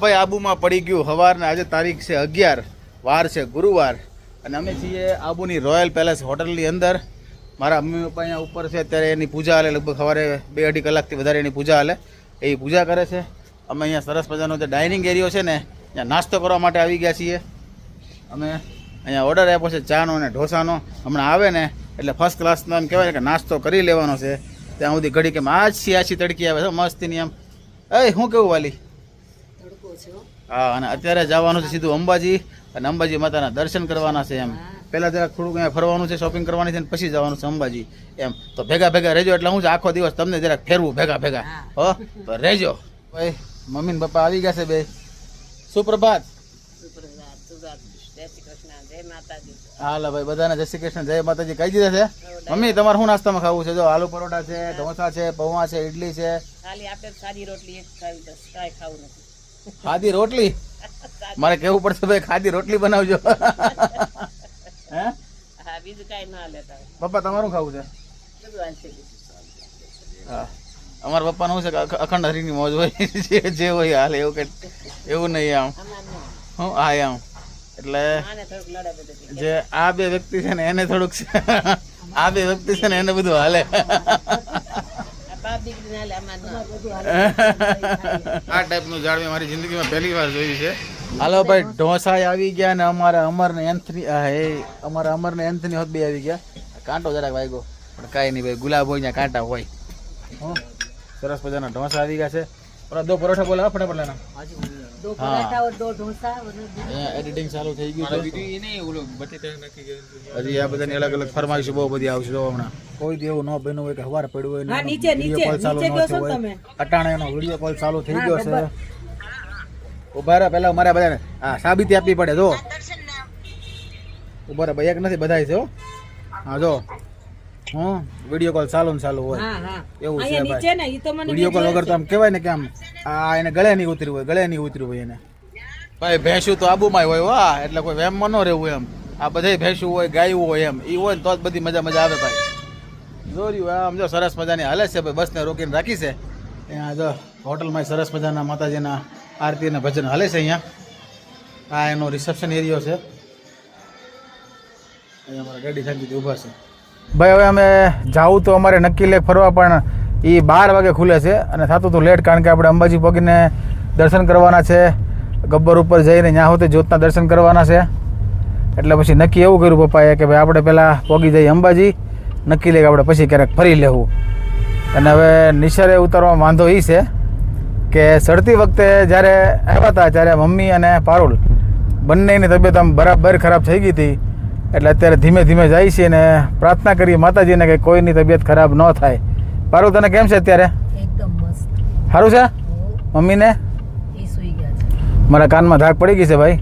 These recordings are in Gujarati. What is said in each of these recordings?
ભાઈ આબુમાં પડી ગયું. સવારને આજે તારીખ છે અગિયાર, વાર છે ગુરુવાર. અને અમે છીએ આબુની રોયલ પેલેસ હોટલની અંદર. મારા મમ્મી પપ્પા અહીંયા ઉપર છે, અત્યારે એની પૂજા હાલે. લગભગ સવારે બે અઢી કલાકથી વધારે એની પૂજા હાલે. એ પૂજા કરે છે. અમે અહીંયા સરસ મજાનો જે ડાઇનિંગ એરિયો છે ને, ત્યાં નાસ્તો કરવા માટે આવી ગયા છીએ. અમે અહીંયા ઓર્ડર આપ્યો છે ચાનો અને ઢોસાનો. હમણાં આવે ને, એટલે ફર્સ્ટ ક્લાસનો એમ કહેવાય કે નાસ્તો કરી લેવાનો છે. ત્યાં સુધી ઘડી કે આજ આછી તડકી આવે છે, મસ્તીની એમ. એ, શું કેવું વાલી? હા. અને અત્યારે જવાનું છે સીધું અંબાજી. અને અંબાજી માતાના દર્શન કરવાના છે એમ. પહેલા જરાક થોડુંક અહીંયા ફરવાનું છે શોપિંગ કરવાની છે અને પછી જવાનું છે અંબાજી એમ. તો ભેગા ભેગા રહેજો એટલે હું આખો દિવસ તમને જરાક ફેરવું ભેગા ભેગા. હો. તો રહેજો. ભાઈ મમ્મી ને પપ્પા આવી ગયા છે બે. સુપ્રભાત. હાલો ભાઈ બધાને જય શ્રી કૃષ્ણ જય માતાજી. કહી દીધા છે? મમ્મી તમારે શું નાસ્તામાં ખાવું છે? જો આલુ પરોઠા છે ઢોસા છે પૌવા છે ઇડલી છે. ખાલી આપણે સાદી રોટલી એક ખાવી બસ કાંઈ ખાવું નથી. ખાધી રોટલી? મારે કેવું પડશે ભાઈ ખાધી રોટલી બનાવજો. હે? બીજું કાંઈ ના લેતા. પપ્પા તમારું ખાવું છે. હા. અમારા પપ્પાનું છે કે અખ- અખંડ હરીની મોજ હોય જે હોય હાલ એવું કઈ એવું નહીં આમ. હું હા આમ. એટલે જે આ બે વ્યક્તિ છે ને એને થોડુંક આ બે વ્યક્તિ છે ને એને બધું હાલે. આ ના ન ટાઈપનું ઝાડ મેં મારી જિંદગીમાં પહેલી વાર જોયું છે. હાલો ભાઈ ઢોસા આવી ગયા ને અમારા અમર ને એન્થની હે અમારા અમર ને એન્થની હોત બે આવી ગયા. કાંટો જરાક વાગ્યો. પણ કાંઈ નહીં ભાઈ ગુલાબ હોય ત્યાં કાંટા હોય. હો સરસ મજાના ઢોસા આવી ગયા છે. ઓલા દો પરોઠા બોલા ફટાફટ લેના દો હા. પરાઠા और दो ढोसा और અહીંયા એડિટિંગ ચાલુ થઈ ગયું છે હજી આ બધાની અલગ અલગ ફરમાઈશ બહુ બધી આવશે જો હમણાં કોઈ દી એવું ન બન્યું હોય કે હવાર પડ્યું હોય ને હા, એનો નીચે, video નીચે, call ચાલુ નીચે ન ગયો થયો છો ને હોય. તમે? અટાણે એનો વિડીયો કોલ ચાલુ થઈ ગયો છે ઉભા રહે પેલા મારા બધાને હા સાબિતી આપવી પડે જો ઉભા રહે ભાઈ એક નથી બધાય છે હો હા જો હું? વિડિયો કોલ ચાલુ ને ચાલુ હોય. હા હા. એવું છે નીચે ભાઈ. ને ઈ તો મને વીડિયો કોલ વગર તો આમ કહેવાય ને કે આમ આ એને ગળે નહીં ઉતર્યું હોય ગળે નહીં ઉતર્યું હોય એને. ભાઈ ભેંસું તો આબુમાં હોય વાહ એટલે કોઈ વેમમાં ન રહેવું એમ. આ બધા ભેંસું હોય ગાયું હોય એમ. એ હોય ને તો જ બધી મજા મજા આવે ભાઈ. જોર્યું આમ જો સરસ મજાની હાલે છે ભાઈ બસને રોકીને રાખી છે. અહીંયા જો હોટલમાં સરસ મજાના માતાજીના આરતી અને ભજન હાલે છે અહીંયા. આ એનો રિસેપ્શન એરિયો છે. અહીંયા અમારા ગાડી શાંતિથી ઊભા છે. ભાઈ, હવે અમે જાવું તો અમારે નક્કી લેક ફરવા, પણ એ બાર વાગે ખુલે છે અને થતું હતું લેટ કારણ કે આપણે અંબાજી પગીને દર્શન કરવાના છે. ગબ્બર ઉપર જઈને ત્યાં હોતે જ્યોતના દર્શન કરવાના છે. એટલે પછી નક્કી એવું કર્યું પપ્પાએ કે ભાઈ, આપણે પહેલાં પોગી જઈએ અંબાજી, નક્કી લેક આપણે પછી ક્યારેક ફરી લેવું. અને હવે નિસરે ઉતારવામાં વાંધો એ છે કે ચડતી વખતે જ્યારે આવ્યા હતા, ત્યારે મમ્મી અને પારુલ બંનેની તબિયત આમ બરાબર ખરાબ થઈ ગઈ હતી. એટલે અત્યારે ધીમે ધીમે જાય છે અને પ્રાર્થના કરીએ માતાજીને કે કોઈની તબિયત ખરાબ ન થાય. પારું તને કેમ છે અત્યારે? સારું છે? મમ્મીને? મારા કાનમાં ધાક પડી ગઈ છે ભાઈ.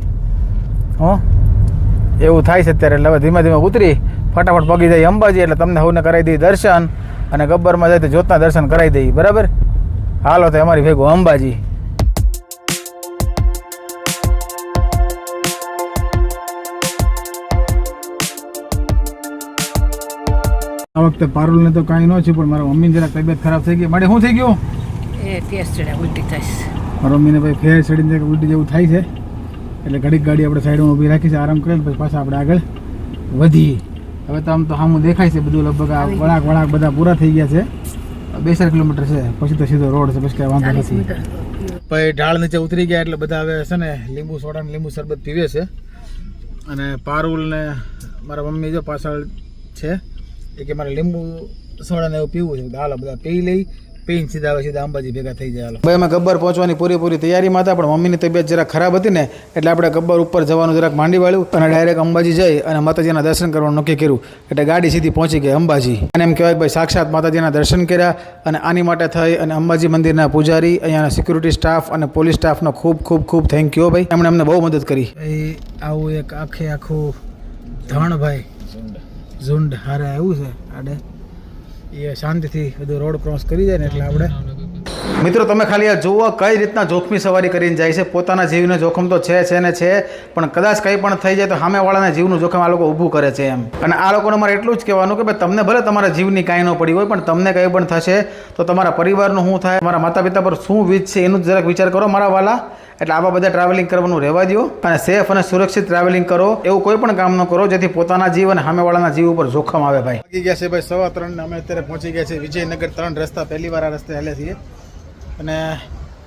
હો. એવું થાય છે અત્યારે. એટલે હવે ધીમે ધીમે ઉતરી. ફટાફટ પગી જાય અંબાજી એટલે તમને સૌને કરાવી દઈએ દર્શન. અને ગબ્બરમાં જાય તો જ્યોતના દર્શન કરાવી દઈએ. બરાબર? હાલો તો અમારી ભેગું અંબાજી. આ વખતે પારુલને તો કાંઈ ન છે પણ મારા મમ્મી જરા તબિયત ખરાબ થઈ ગઈ. માટે શું થઈ ગયું? એ ઉલટી થશે મારા મમ્મીને ભાઈ ફેર ચડીને ઉલટી જેવું થાય છે. એટલે ઘડીક ગાડી આપણે સાઈડમાં ઊભી રાખી છે આરામ કરેલ પછી પાછા આપણે આગળ વધીએ. હવે તો આમ તો સામું દેખાય છે બધું લગભગ આ વળાક વળાક બધા પૂરા થઈ ગયા છે. બે ચાર કિલોમીટર છે પછી તો સીધો રોડ છે પછી કાંઈ વાંધો નથી. પછી ઢાળ નીચે ઉતરી ગયા એટલે બધા હવે છે ને લીંબુ સોડા ને લીંબુ શરબત પીવે છે. અને પારુલ ને મારા મમ્મી જો પાછળ છે એ કે મારે લીંબુ સોડા ને એવું પીવું છે. હાલો બધા પી લઈ પીને સીધા આવે સીધા અંબાજી ભેગા થઈ જાય. હાલો. ભાઈ અમે ગબ્બર પહોંચવાની પૂરેપૂરી તૈયારીમાં હતા પણ મમ્મીની તબિયત જરાક ખરાબ હતી ને એટલે આપણે ગબ્બર ઉપર જવાનું જરાક માંડી વાળ્યું અને ડાયરેક્ટ અંબાજી જઈ અને માતાજીના દર્શન કરવાનું નક્કી કર્યું. એટલે ગાડી સીધી પહોંચી ગઈ અંબાજી. અને એમ કહેવાય ભાઈ સાક્ષાત માતાજીના દર્શન કર્યા અને આની માટે થઈ અને અંબાજી મંદિરના પૂજારી અહીંયાના સિક્યુરિટી સ્ટાફ અને પોલીસ સ્ટાફનો ખૂબ ખૂબ ખૂબ થેન્ક યુ ભાઈ. એમણે અમને બહુ મદદ કરી. આવું એક આખે આખું ધણ ભાઈ. ઝુંડ હારે આવ્યું છે. આડે એ શાંતિથી બધું રોડ ક્રોસ કરી જાય ને એટલે આપણે મિત્રો, તમે ખાલી આ જુઓ કઈ રીતના જોખમી સવારી કરીને જાય છે. પોતાના જીવને જોખમ તો છે છે ને છે, પણ કદાચ કંઈ પણ થઈ જાય તો સામેવાળાના જીવનું જોખમ આ લોકો ઊભું કરે છે એમ. અને આ લોકોને મારે એટલું જ કહેવાનું કે ભાઈ, તમને ભલે તમારા જીવની કાંઈ ન પડી હોય, પણ તમને કંઈ પણ થશે તો તમારા પરિવારનું શું થાય? તમારા માતા પિતા પર શું વીજ છે એનું જરાક વિચાર કરો મારા વાલા. એટલે આવા બધા ટ્રાવેલિંગ કરવાનું રહેવા દો અને સેફ અને સુરક્ષિત ટ્રાવેલિંગ કરો. એવું કોઈ પણ કામ ન કરો જેથી પોતાના જીવ અને સામેવાળાના જીવ ઉપર જોખમ આવે ભાઈ. ગયા છે ભાઈ સવા ત્રણ અમે અત્યારે પહોંચી ગયા છે વિજયનગર ત્રણ રસ્તા. પહેલી વાર આ રસ્તે હાલે છીએ. અને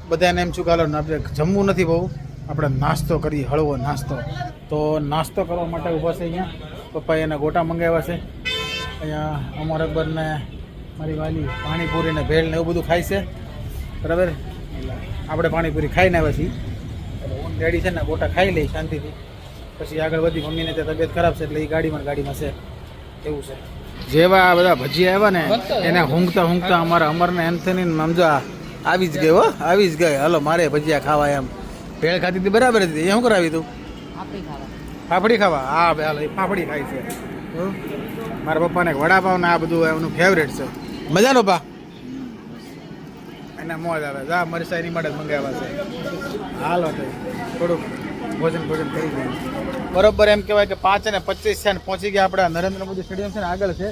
બધાને એમ કે આપણે જમવું નથી બહુ. આપણે નાસ્તો કરીએ હળવો નાસ્તો. તો નાસ્તો કરવા માટે ઊભા છે અહીંયા. પપ્પાએ એના ગોટા મંગાવ્યા છે. અહીંયા અમર અકબરને મારી વાલી પાણીપુરી ને ભેળ ને એવું બધું ખાય છે. બરાબર? આપણે પાણીપુરી ખાઈને આવ્યા છીએ. ડેડી છે ને ગોટા ખાઈ લઈ શાંતિથી. પછી આગળ વધી મમ્મીને ત્યાં તબિયત ખરાબ છે એટલે એ ગાડીમાં ગાડીમાં છે. એવું છે. જેવા આ બધા ભજીયા આવ્યા ને એને ઊંઘતા ઊંઘતા અમારા અમરને એન્થની સમજો આ આવી જ ગઈ હો આવી જ ગઈ. હાલો મારે ભજીયા ખાવા એમ. ભેળ ખાતી હતી બરાબર હતી. એ શું કરાવી તું? ફાફડી ખાવા. હા ભાઈ હાલો એ ફાફડી ખાય છે. મારા પપ્પાને વડાપાવ ને આ બધું એનું ફેવરેટ છે. મજાનો પા? એને મોજ આવે. જા મરસા એની માટે મંગાવ્યા છે. હાલો થોડુંક ભોજન ભોજન કરી દઈએ બરોબર એમ કહેવાય કે પાંચ અને પચીસ છે ને પહોંચી ગયા આપણા નરેન્દ્ર મોદી સ્ટેડિયમ છે ને આગળ છે.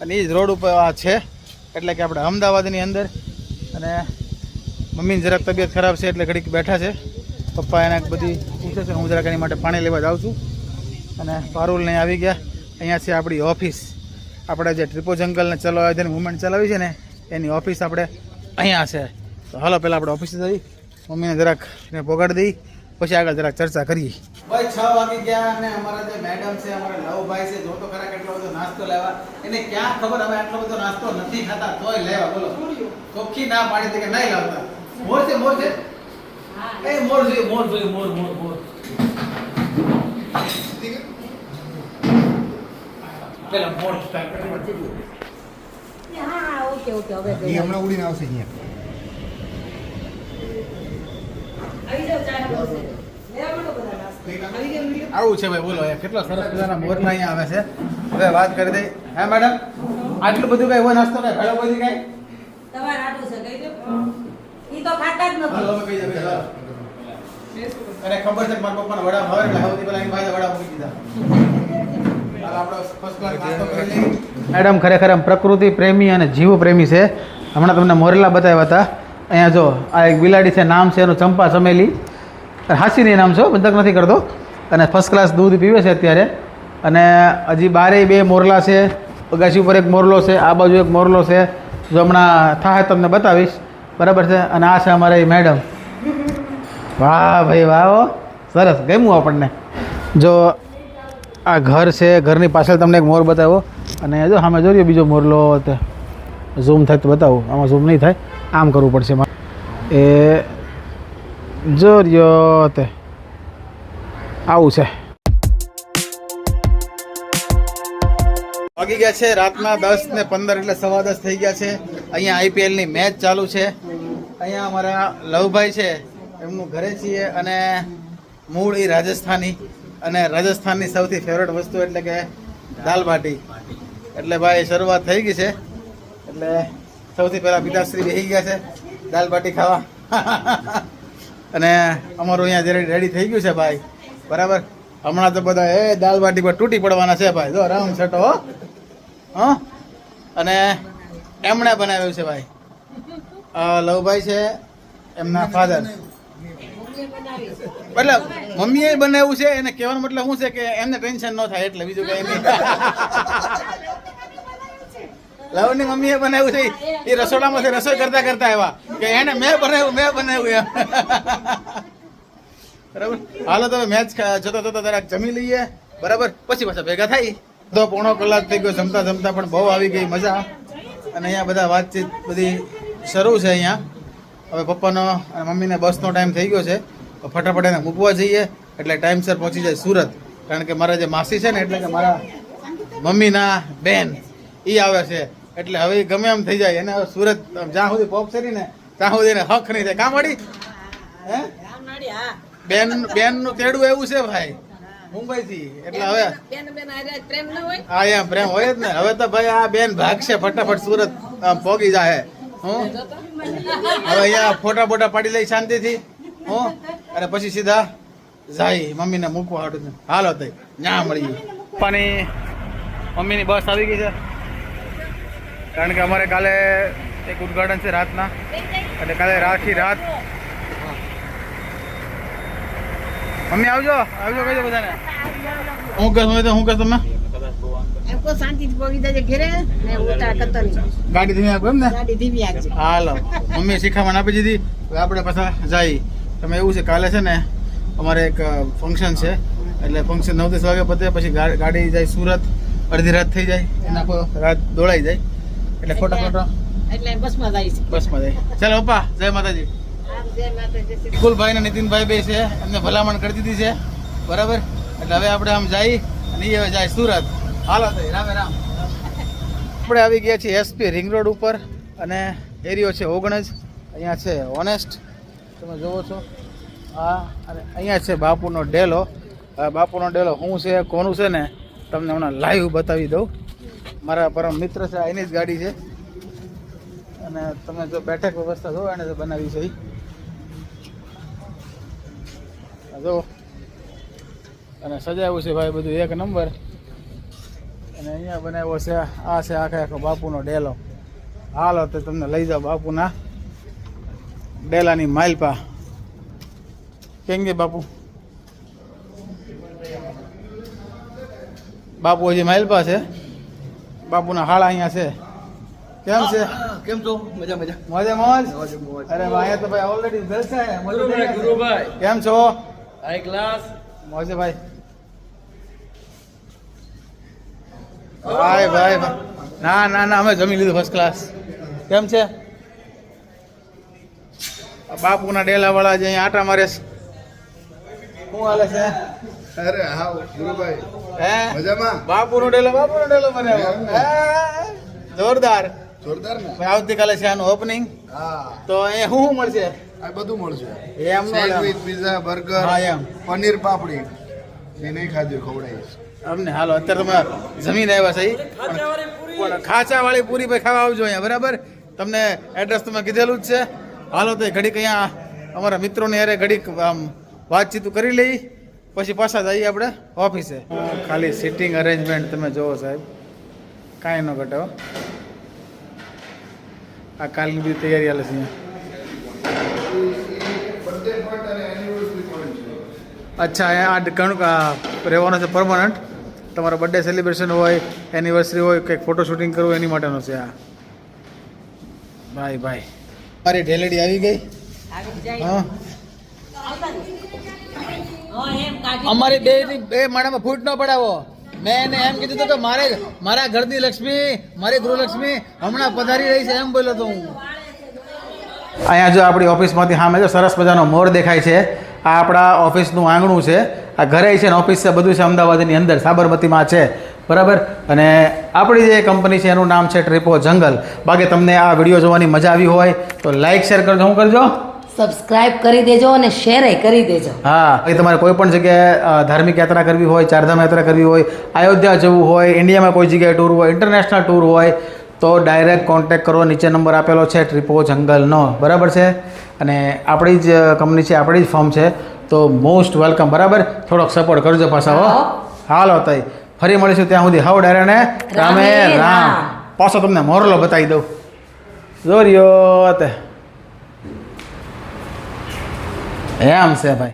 અને એ જ રોડ ઉપર આ છે. એટલે કે આપણે અમદાવાદની અંદર. અને મમ્મીની જરાક તબિયત ખરાબ છે એટલે ઘડીક બેઠા છે. પપ્પા એને બધી પૂછે છે હું જરાક એની માટે પાણી લેવા જાઉં છું. અને પારુલ નહીં આવી ગયા. અહીંયા છે આપણી ઓફિસ. આપણે જે ટ્રિપો જંગલને ચલાવ્યા જેની મુવમેન્ટ ચલાવી છે ને, એની ઓફિસ આપણે અહીંયા છે. તો હાલો, પહેલાં આપણે ઓફિસે જઈ મમ્મીને જરાક એને પોગાડી દઈ પછી આગળ જરાક ચર્ચા કરીએ. ભાઈ, છ વાગી ગયા અને અમારા જે મેડમ છે, અમારા લવભાઈ છે, જો તો ખરા કેટલો બધો નાસ્તો લેવા. એને ક્યાં ખબર, અમે આટલો બધો નાસ્તો નથી ખાતા, તોય લેવા, બોલો. ચોખ્ખી ના પાડી કે નહીં લાવતા? મોર છે મોર છે? એ મોર જોઈએ મોર જોઈએ મોર મોર મોર. પેલા મોર સ્ટાર્ટ કરી હા ઓકે ઓકે હવે એ હમણાં ઉડીને આવશે અહીંયા. આવી છે ભાઈ બોલો કેટલા સરસ મજાના મોરના અહીંયા આવે છે. હવે વાત કરી દઈ. હે મેડમ? આટલું બધું કઈ હોય નાસ્તો કઈ ભેળો બધી કઈ તમારે આટલું છે કહી દો ઈ તો ખાતા જ નથી. અને ખબર છે કે મારા પપ્પાને વડા ભાવે એટલે સૌથી પહેલા એની પાસે વડા મૂકી દીધા. મેડમ ખરેખર આમ પ્રકૃતિ પ્રેમી અને જીવ પ્રેમી છે. હમણાં તમને મોરેલા બતાવ્યા હતા. અહીંયા જો આ એક બિલાડી છે નામ છે એનું ચંપા ચમેલી. હાસીની નામ છે બંધક નથી કરતો. અને ફર્સ્ટ ક્લાસ દૂધ પીવે છે અત્યારે. અને હજી બારે બે મોરલા છે. અગાસી ઉપર એક મોરલો છે આ બાજુ એક મોરલો છે. જો હમણાં થાય તમને બતાવીશ. બરાબર છે? અને આ છે અમારે મેડમ વાહ ભાઈ, વાહ. સરસ, ગમ્યું આપણને. જો, આ ઘર છે, ઘરની પાછળ તમને એક મોર બતાવ્યો અને જો, સામે જોઈએ બીજો મોરલો તે. ઝૂમ થાય તો બતાવું. આમાં ઝૂમ નહીં થાય. આમ કરવું પડશે એમાં એ જોરિયો તે. આવું છે. વાગી ગયા છે રાતના દસ ને પંદર એટલે સવા દસ થઈ ગયા છે. અહીંયા આઈપીએલની મેચ ચાલુ છે. અહીંયા અમારા લવભાઈ છે, એમનું ઘરે છીએ અને મૂળ એ રાજસ્થાની. અને રાજસ્થાનની સૌથી ફેવરેટ વસ્તુ એટલે કે દાલ બાટી. એટલે ભાઈ, શરૂઆત થઈ ગઈ છે. એટલે સૌથી પહેલાં પિતાશ્રી બેસી ગયા છે, દાલ બાટી ખાવા. અને અમારું અહીંયા જ્યારે રેડી થઈ ગયું છે ભાઈ, બરાબર? હમણાં તો બધા, એ, દાલ બાટી પર તૂટી પડવાના છે ભાઈ. જો રાઉન્ડ છટો હો? અને એમણે બનાવ્યું છે ભાઈ. લવભાઈ છે, એમના ફાધર એટલે મમ્મીએ બનાવ્યું છે, એને કહેવાનો મતલબ શું છે કે એમને ટેન્શન ન થાય એટલે બીજું કઈ નહીં. લવની મમ્મીએ બનાવ્યું છે, એ રસોડામાંથી રસોઈ કરતા કરતા આવ્યા કે એને મેં બનાવ્યું મેં બનાવ્યું એમ. બરાબર? હાલો તો મેચ જોતા જોતા જરાક જમી લઈએ. બરાબર? પછી પાછા ભેગા થાય. તો પોણો કલાક થઈ ગયો, જમતા જમતા પણ બહુ આવી ગઈ મજા. અને અહીંયા બધા વાતચીત બધી શરૂ છે અહીંયા. હવે પપ્પાનો અને મમ્મીને બસનો ટાઈમ થઈ ગયો છે. તો ફટાફટ એને મૂકવા જઈએ. એટલે ટાઈમસર પહોંચી જાય સુરત. કારણ કે મારા જે માસી છે ને એટલે કે મારા મમ્મીના બેન એ આવે છે. એટલે હવે ગમે એમ થઈ જાય. એને સુરત જ્યાં સુધી પોપ છે ને ત્યાં સુધી એને હક નહીં થાય. કામ વાળી? હે? બેન બેનનું તેડું એવું છે ભાઈ મુંબઈ થી એટલે હવે હા એમ પ્રેમ હોય જ ને. હવે તો ભાઈ આ બેન ભાગશે ફટાફટ સુરત પોગી જાહે. હું? હવે અહીંયા ફોટા બોટા પાડી લઈ શાંતિથી. હું? અને પછી સીધા જાય. મમ્મીને મૂકવા હાટું હાલો તઈ. ન્યા મળીએ. પપ્પાની મમ્મીની બસ આવી ગઈ છે. કારણ કે અમારે કાલે એક ઉદઘાટન છે રાતના. એટલે કાલે રાખી રાત. મમ્મી આવજો. આવજો કહેજો બધાને. હું કહે તો હું કહે તમે એમ શાંતિથી પહોંચી જજે ઘરે ને ઉતાર કરતો નહીં. ગાડી ધીમી આપો એમ ને? ગાડી ધીમી આપજો. હાલો મમ્મી શીખામણ આપી દીધી. આપણે પાછા જાય તમે એવું છે કાલે છે ને અમારે એક ફંક્શન છે. એટલે ફંક્શન નવ દસ વાગે પતે પછી ગાડી જાય સુરત અડધી રાત થઈ જાય. એના રાત દોડાઈ જાય. એટલે ખોટા ખોટા એટલે બસમાં જાય છે બસમાં જાય ચાલો પપ્પા જય માતાજી. કુલભાઈ ને નીતિનભાઈ બે છે. એમને ભલામણ કરી દીધી છે. બરાબર? એટલે હવે આપણે આમ જઈ અને એ હવે જાય સુરત. હાલો તો રામે, રામ. આપણે આવી ગયા છીએ એસપી રિંગ રોડ ઉપર અને એરિયો છે ઓગણજ. અહીંયા છે ઓનેસ્ટ તમે જુઓ છો. આ અને અહીંયા છે બાપુનો ડેલો. બાપુનો ડેલો શું છે, કોનું છે ને, તમને હમણાં લાઈવ બતાવી દઉં. મારા પરમ મિત્ર છે એની જ ગાડી છે. અને તમે જો બેઠક વ્યવસ્થા જો એને બનાવી છે. જો. અને સજાવ્યું છે ભાઈ બધું એક નંબર. અને અહીંયા બનાવ્યો છે આ છે આખે આખો બાપુનો ડેલો. હાલો તો તમને લઈ જાઓ બાપુના ડેલાની માલપા. કેમ કે બાપુ? બાપુ હજી માલપા છે? બાપુના હાળા અહીંયા છે. કેમ છે? કેમ છો? મજા મજા. મોજે મોજ. અરે ભાઈ તો ભાઈ ઓલરેડી જલસા છે. ગુરુભાઈ. કેમ છો? હાઈ ક્લાસ મોજે ભાઈ. ભાઈ ભાઈ. ના ના ના અમે જમી લીધું ફર્સ્ટ ક્લાસ કેમ છે? બાપુના ડેલા વાળા જે અહીંયા આટા મારે છે. શું હાલે છે? અરે હા ગુરુભાઈ. હે? મજામાં? બાપુનો ડેલો બાપુનો ડેલો મને હે? જોરદાર. જોરદાર ને? આવતીકાલે છે આનું ઓપનિંગ હા. તો એ શું શું મળશે? આ બધું મળશે. એમ સેન્ડવિચ પીઝા બર્ગર હા એમ. પનીર પાપડી. એ નહીં ખાધું, ખવડાવીશ. અમને હાલો, અત્યારે તમે જમીન આવ્યા છે પણ ખાચા પૂરી ભાઈ ખાવા આવજો અહીંયા, બરાબર? તમને એડ્રેસ તમે કીધેલું જ છે. હાલો, તો ઘડીક અહીંયા અમારા મિત્રોને યારે ઘડીક, આમ, વાતચીત કરી લઈ. પછી પાછા જઈએ આપણે ઓફિસે. ખાલી સિટિંગ અરેન્જમેન્ટ તમે જોવો સાહેબ. કાંઈ ન ઘટે આ કાલની બધી તૈયારી હાલે છે અહીંયા અચ્છા અહીંયા આ ઘણું આ રહેવાનો છે પરમનન્ટ તમારો બર્થડે સેલિબ્રેશન હોય એનિવર્સરી હોય કંઈક ફોટો શૂટિંગ કરવું એની માટેનો છે આ. ભાઈ ભાઈ. મારી ઢેલેડી આવી ગઈ. હા. અમારી બે બે માણામાં ફૂટ ન પડાવો. મેં એને એમ કીધું હતું કે મારે મારા ઘરની લક્ષ્મી મારી ગૃહલક્ષ્મી હમણાં પધારી રહી છે એમ બોલ્યો હતો હું. અહીંયા જો આપણી ઓફિસમાંથી સામે જો સરસ મજાનો મોર દેખાય છે. આ આપણા ઓફિસનું આંગણું છે. આ ઘરે છે ને ઓફિસ છે બધું છે અમદાવાદની અંદર સાબરમતીમાં છે. બરાબર? અને આપણી જે કંપની છે એનું નામ છે ટ્રીપો જંગલ. બાકી તમને આ વીડિયો જોવાની મજા આવી હોય તો લાઈક શેર કરજો શું કરજો? સબસ્ક્રાઇબ કરી દેજો અને શેર કરી દેજો. હા એ તમારે કોઈ પણ જગ્યાએ ધાર્મિક યાત્રા કરવી હોય ચારધામ યાત્રા કરવી હોય અયોધ્યા જવું હોય ઇન્ડિયામાં કોઈ જગ્યાએ ટૂર હોય ઇન્ટરનેશનલ ટૂર હોય તો ડાયરેક્ટ કોન્ટેક કરો નીચે નંબર આપેલો છે ટ્રીપો જંગલનો બરાબર છે? અને આપણી જ કંપની છે આપણી જ ફર્મ છે તો મોસ્ટ વેલકમ બરાબર? થોડોક સપોર્ટ કરજો પાછા હો. હાલો તઈ. ફરી મળીશું ત્યાં સુધી. હાવ ડાયરાને રામે રામે રામ. રામ. પાછો તમને મોરલો બતાવી દઉં. જોરિયો તે. એમ છે ભાઈ.